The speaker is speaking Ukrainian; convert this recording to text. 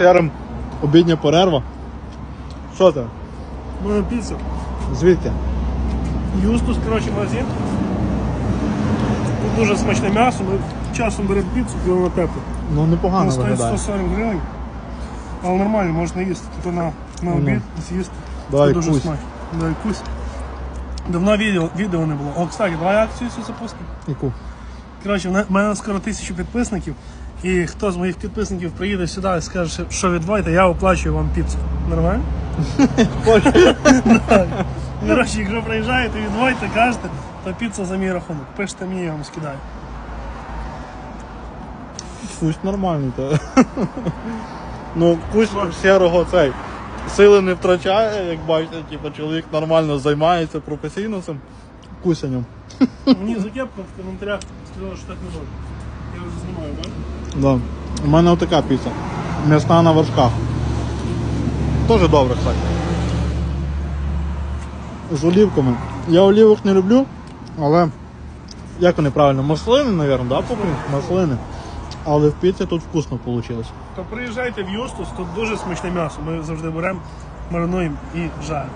Яром обідня перерва. Що це? Ми піцу. Звідки? Юстус, коротше, магазин. Тут дуже смачне м'ясо. Ми часом беремо піцу, коли на тепло. Ну непогано Вона стоїть виглядає. 140 гривень. Але нормально, можна їсти. Типу на, на Ну. обід з'їсти. Давай Це дуже кусь. смачно. Давай кусь. Давно відео, відео не було. О, кстати, давай акцію цю запустимо. Яку? Коротше, в мене скоро тисячу підписників. І хто з моїх підписників приїде сюди і скаже, що відводите, я оплачую вам піцу. Нормально? Коротше, якщо приїжджаєте, відводьте, кажете, то піца за мій рахунок. Пишете мені, я вам скидаю. Кусь нормальний. Та. ну, кусь сірого цей. Сили не втрачає, як бачите, типу, чоловік нормально займається професійно цим кусянням. Мені за кепку в коментарях сказали, що так не можна. Я вже знімаю, бачиш? Да. У мене отака піца. М'ясна на вершках. Тоже добре, кстати. З олівками. Я олівок не люблю, але як вони правильно? Маслини, мабуть, да, по-українськи? Маслини. Але в піці тут вкусно вийшло. То приїжджайте в Юстус, тут дуже смачне м'ясо. Ми завжди беремо, маринуємо і жаримо.